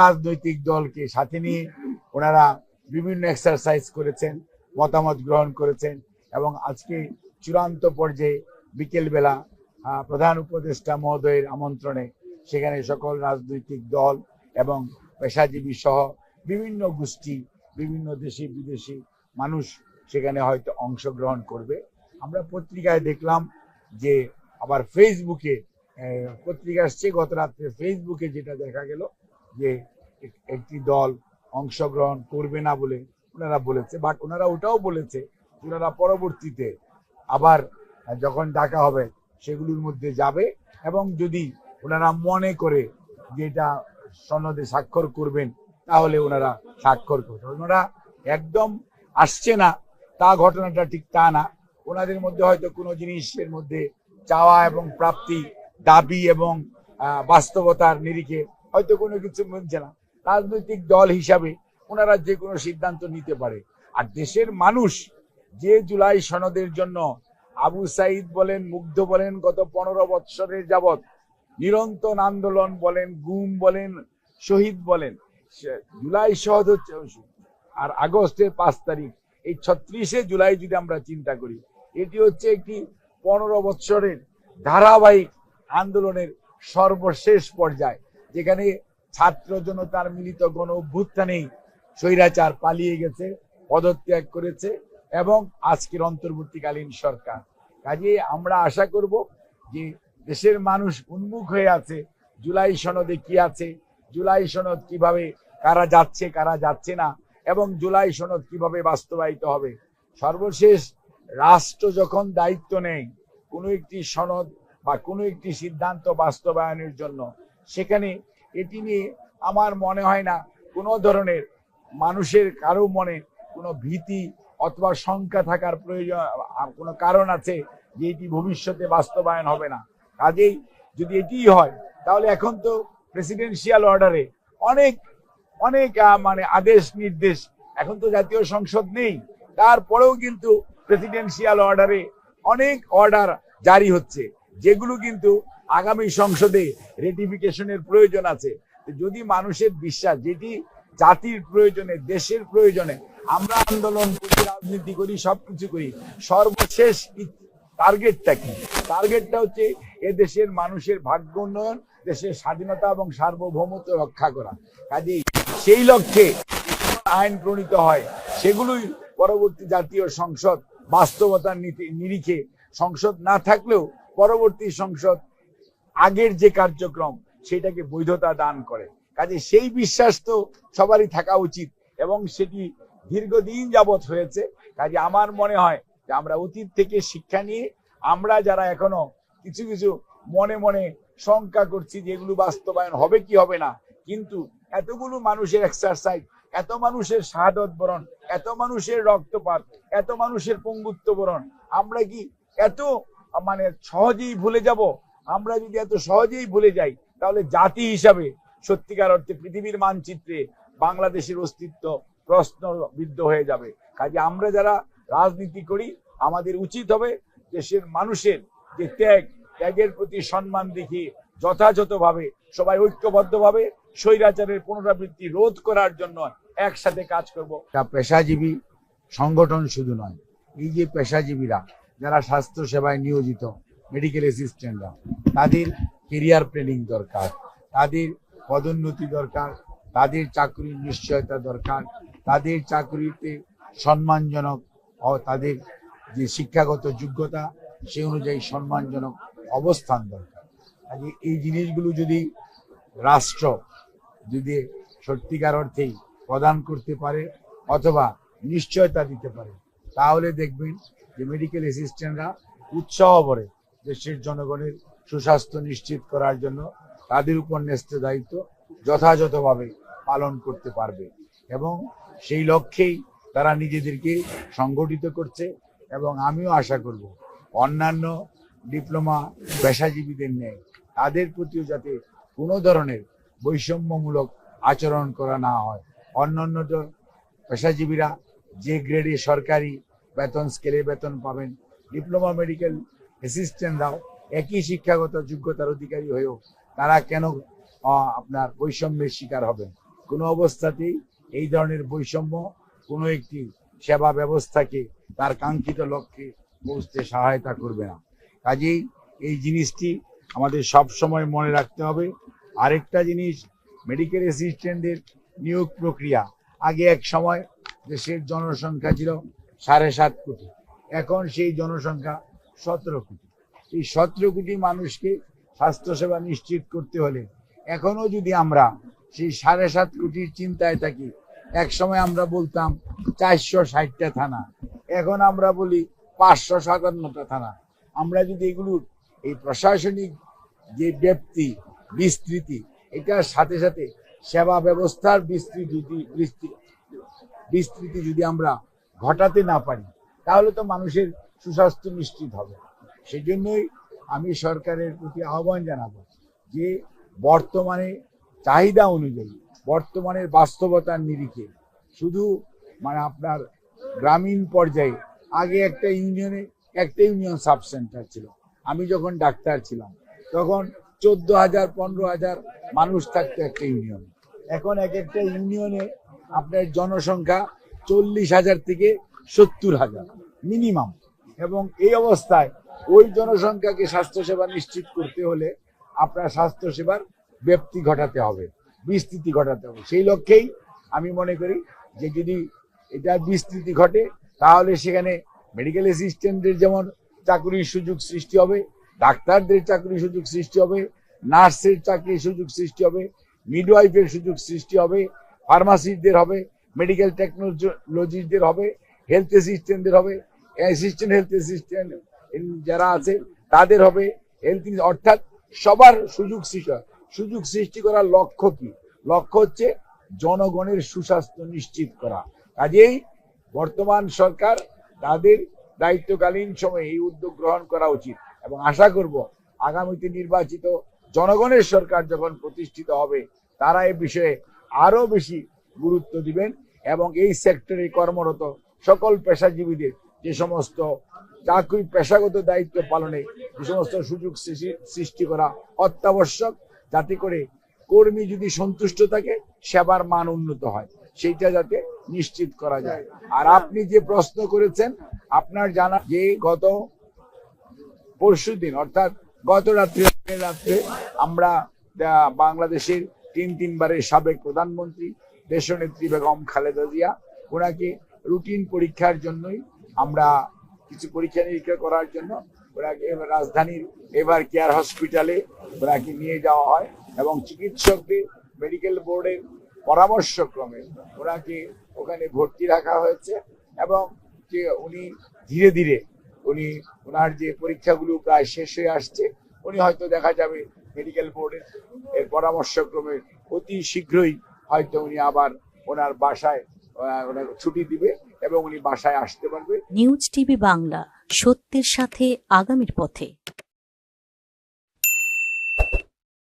রাজনৈতিক দলকে সাথে নিয়ে ওনারা বিভিন্ন এক্সারসাইজ করেছেন, মতামত গ্রহণ করেছেন এবং আজকে চূড়ান্ত পর্যায়ে বিকেলবেলা প্রধান উপদেষ্টা মহোদয়ের আমন্ত্রণে সেখানে সকল রাজনৈতিক দল এবং পেশাজীবী সহ বিভিন্ন গোষ্ঠী, বিভিন্ন দেশি বিদেশি মানুষ সেখানে হয়তো অংশগ্রহণ করবে। আমরা পত্রিকায় দেখলাম যে আবার ফেসবুকে পত্রিকা আসছে, গত রাত্রে ফেসবুকে যেটা দেখা গেল যে একটি দল অংশগ্রহণ করবে না বলে ওনারা বলেছে বাট ওনারা ওটাও বলেছে, ওনারা পরবর্তীতে আবার যখন ডাকা হবে সেগুলোর মধ্যে যাবে এবং যদি ওনারা মনে করে যে এটা সনদে স্বাক্ষর করবেন, তাহলে ওনারা স্বাক্ষর করবেন। ওনারা একদম আসছে না, তা ঘটনাটা ঠিক তা না। ওনাদের মধ্যে হয়তো কোনো জিনিসের মধ্যে চাওয়া এবং প্রাপ্তি, দাবি এবং বাস্তবতার নিরিখে হয়তো কোনো কিছু মিলছে না। রাজনৈতিক দল হিসাবে ওনারা যে কোনো সিদ্ধান্ত নিতে পারে। আর দেশের মানুষ যে জুলাই সনদের জন্য আবু সাইদ বলেন, মুগ্ধ বলেন, গত পনেরো বৎসরের যাবৎ নিরন্তর আন্দোলন বলেন, গুম বলেন, শহীদ বলেন জুলাই সহজ হচ্ছে আর আগস্টের পাঁচ তারিখ, এই ছত্রিশে জুলাই যদি আমরা চিন্তা করি, এটি হচ্ছে একটি পনেরো বৎসরের ধারাবাহিক আন্দোলনের সর্বশেষ পর্যায়। যেখানে ছাত্র জনতার মিলিত গণ অভ্যুত্থানেই স্বৈরাচার পালিয়ে গেছে, পদত্যাগ করেছে এবং আজকের অন্তর্বর্তীকালীন সরকার। কাজে আমরা আশা করব যে দেশের মানুষ উন্মুখ হয়ে আছে, জুলাই সনদে কি আছে, জুলাই সনদ কীভাবে, কারা যাচ্ছে কারা যাচ্ছে না, এবং জুলাই সনদ কীভাবে বাস্তবায়িত হবে। সর্বশেষ রাষ্ট্র যখন দায়িত্ব নেয়, কোনো একটি সনদ বা কোনো একটি সিদ্ধান্ত বাস্তবায়নের জন্য সেখানে এটি নিয়ে আমার মনে হয় না কোনো ধরনের মানুষের কারও মনে কোনো ভীতি অথবা শঙ্কা থাকার প্রয়োজন কোনো কারণ আছে যে এটি ভবিষ্যতে বাস্তবায়ন হবে না। কাজেই যদি এটিই হয়, তাহলে এখন তো প্রেসিডেন্সিয়াল অর্ডারে অনেক অনেক মানে আদেশ নির্দেশ, এখন তো জাতীয় সংসদ নেই। তারপরেও কিন্তু প্রেসিডেন্সিয়াল অর্ডারে অনেক অর্ডার জারি হচ্ছে, যেগুলো কিন্তু আগামী সংসদে রেটিফিকেশনের প্রয়োজন আছে। যদি মানুষের বিশ্বাস, যেটি জাতির প্রয়োজনে, দেশের প্রয়োজনে, আমরা আন্দোলন করি, রাজনীতি করি, সবকিছু করি, সর্বশেষ টার্গেটটা কি? টার্গেটটা হচ্ছে এ দেশের মানুষের ভাগ্য উন্নয়ন, দেশের স্বাধীনতা এবং সার্বভৌমত্ব রক্ষা করা। কাজেই সেই লক্ষ্যে আইন প্রণীত হয়, সেগুলোই পরবর্তী জাতীয় সংসদ বাস্তবতার নীতি- নিরিখে সংসদ না থাকলেও পরবর্তী সংসদ আগের যে কার্যক্রম সেটাকে বৈধতা দান করে। কাজে সেই বিশ্বাস তো সবারই থাকা উচিত এবং সেটি দীর্ঘদিন যাবৎ হয়েছে। কাজে আমার মনে হয় যে আমরা অতীত থেকে শিক্ষা নিয়ে আমরা যারা এখনও কিছু কিছু মনে মনে শঙ্কা করছি যে এগুলো বাস্তবায়ন হবে কি হবে না, কিন্তু এতগুলো মানুষের এক্সারসাইজ এত মানুষের শাহাদত বরণ, এত মানুষের রক্তপাত, এত মানুষের পঙ্গুত্ব বরণ, আমরা কি এত মানে সহজেই ভুলে যাব? আমরা যদি এত সহজেই ভুলে যাই, তাহলে জাতি হিসাবে সত্যিকার অর্থে পৃথিবীর মানচিত্রে বাংলাদেশের অস্তিত্ব প্রশ্নবিদ্ধ হয়ে যাবে। কাজে আমরা যারা রাজনীতি করি, আমাদের উচিত হবে দেশের মানুষের যে ত্যাগ, ত্যাগের প্রতি সম্মান দেখিয়ে যথাযথভাবে, সবাই ঐক্যবদ্ধভাবে স্বৈরাচারের পুনরাবৃত্তি রোধ করার জন্য একসাথে কাজ করব। পেশাজীবী সংগঠন শুধু নয়, এই যে পেশাজীবীরা, যারা স্বাস্থ্য সেবায় নিয়োজিত মেডিকেল অ্যাসিস্ট্যান্টরা তাদের কেরিয়ার ট্রেনিং দরকার, তাদের পদোন্নতি দরকার, তাদের চাকরির নিশ্চয়তা দরকার, তাদের চাকরিতে সম্মানজনক তাদের যে শিক্ষাগত যোগ্যতা, সে অনুযায়ী সম্মানজনক অবস্থান দরকার। কাজে এই জিনিসগুলো যদি রাষ্ট্র যদি সত্যিকার অর্থেই প্রদান করতে পারে অথবা নিশ্চয়তা দিতে পারে, তাহলে দেখবেন যে মেডিকেল অ্যাসিস্ট্যান্টরা উৎসাহ ভরে দেশের জনগণের সুস্বাস্থ্য নিশ্চিত করার জন্য তাদের উপর ন্যস্ত দায়িত্ব যথাযথভাবে পালন করতে পারবে এবং সেই লক্ষ্যেই তারা নিজেদেরকে সংগঠিত করছে এবং আমিও আশা করব অন্যান্য ডিপ্লোমা পেশাজীবীদের নেই তাদের প্রতিও যাতে কোনো ধরনের বৈষম্যমূলক আচরণ করা না হয়। অন্যান্য পেশাজীবীরা যে গ্রেডে সরকারি বেতন স্কেলে বেতন পাবেন ডিপ্লোমা মেডিকেল অ্যাসিস্ট্যান্টরাও একই শিক্ষাগত যোগ্যতার অধিকারী হয়েও তারা কেন আপনার বৈষম্যের শিকার হবেন কোনো অবস্থাতেই এই ধরনের বৈষম্য কোনো একটি সেবা ব্যবস্থাকে তার কাঙ্ক্ষিত লক্ষ্যে পৌঁছতে সহায়তা করবে না। কাজেই এই জিনিসটি আমাদের সব সময় মনে রাখতে হবে। আরেকটা জিনিস মেডিকেল অ্যাসিস্ট্যান্টদের নিয়োগ প্রক্রিয়া আগে এক সময় দেশের জনসংখ্যা ছিল সাড়ে সাত কোটি। এখন সেই জনসংখ্যা সতেরো কোটি। এই সতেরো কোটি মানুষকে স্বাস্থ্যসেবা নিশ্চিত করতে হলে এখনও যদি আমরা সেই সাড়ে সাত কোটির চিন্তায় থাকি এক সময় আমরা বলতাম চারশো ষাটটা থানা, এখন আমরা বলি পাঁচশো সাতান্নটা থানা। আমরা যদি এগুলোর এই প্রশাসনিক যে ব্যক্তি বিস্তৃতি, এটার সাথে সাথে সেবা ব্যবস্থার বিস্তৃতি বিস্তৃতি যদি আমরা ঘটাতে না পারি, তাহলে তো মানুষের সুস্বাস্থ্য নিশ্চিত হবে। সেই জন্যই আমি সরকারের প্রতি আহ্বান জানাব যে বর্তমানে চাহিদা অনুযায়ী, বর্তমানের বাস্তবতার নিরিখে শুধু মানে আপনার গ্রামীণ পর্যায়ে, আগে একটা ইউনিয়নে একটা ইউনিয়ন সাব সেন্টার ছিল। আমি যখন ডাক্তার ছিলাম, তখন চোদ্দ হাজার পনেরো হাজার মানুষ থাকতো একটা ইউনিয়নে। এখন এক একটা ইউনিয়নে আপনার জনসংখ্যা চল্লিশ হাজার থেকে সত্তর হাজার, মিনিমাম। এবং এই অবস্থায় ওই জনসংখ্যাকে স্বাস্থ্যসেবা নিশ্চিত করতে হলে আপনার স্বাস্থ্যসেবার ব্যাপ্তি ঘটাতে হবে, বিস্তৃতি ঘটাতে হবে। সেই লক্ষ্যেই আমি মনে করি যে যদি এটা বিস্তৃতি ঘটে, তাহলে সেখানে মেডিকেল অ্যাসিস্ট্যান্টদের যেমন চাকরির সুযোগ সৃষ্টি হবে, ডাক্তারদের চাকরির সুযোগ সৃষ্টি হবে, নার্সের চাকরির সুযোগ সৃষ্টি হবে মিডওয়াইফের সুযোগ সৃষ্টি হবে ফার্মাসিস্টদের হবে মেডিকেল টেকনোলজিস্টদের হবে হেলথ অ্যাসিস্ট্যান্টদের হবে অ্যাসিস্ট্যান্ট হেলথ অ্যাসিস্ট্যান্ট যারা আছে, তাদের হবে হেলথ অর্থাৎ সবার সুযোগ সৃষ্টি সুযোগ সৃষ্টি করার লক্ষ্য কি? লক্ষ্য হচ্ছে জনগণের সুস্বাস্থ্য নিশ্চিত করা। কাজেই বর্তমান সরকার তাদের দায়িত্বকালীন সময়ে এই উদ্যোগ গ্রহণ করা উচিত। এবং আশা করব আগামীতে নির্বাচিত জনগণের সরকার যখন প্রতিষ্ঠিত হবে, তারা এই বিষয়ে আরও বেশি গুরুত্ব দিবেন এবং এই সেক্টরে কর্মরত সকল পেশাজীবীদের যে সমস্ত চাকরি পেশাগত দায়িত্ব পালনে যে সমস্ত সুযোগ সৃষ্টি- করা অত্যাবশ্যক, যাতে করে কর্মী যদি সন্তুষ্ট থাকে, সেবার মান উন্নত হয়। সেইটা যাতে নিশ্চিত করা যায়। আর আপনি যে প্রশ্ন করেছেন, আপনার জানা যে গত পরশু দিন, অর্থাৎ গত রাত্রে রাত্রে আমরা বাংলাদেশের তিন তিনবারের সাবেক প্রধানমন্ত্রী, দেশনেত্রী বেগম খালেদা জিয়া, ওনাকে রুটিন পরীক্ষার জন্যই আমরা কিছু পরীক্ষা নিরীক্ষা করার জন্য ওনাকে রাজধানীর এবার কেয়ার হসপিটালে ওনাকে নিয়ে যাওয়া হয় এবং চিকিৎসকদের মেডিকেল বোর্ডের পরামর্শক্রমে ওনাকে ওখানে ভর্তি রাখা হয়েছে এবং যে উনি ধীরে ধীরে উনি ওনার যে পরীক্ষাগুলো প্রায় শেষ হয়ে আসছে, উনি হয়তো দেখা যাবে মেডিকেল বোর্ডের এর পরামর্শক্রমে অতি শীঘ্রই হয়তো উনি আবার ওনার বাসায় ছুটি দিবে। এবং উনি বাসায় আসতে পারবে। নিউজ টিভি বাংলা সত্যের সাথে আগামীর পথে।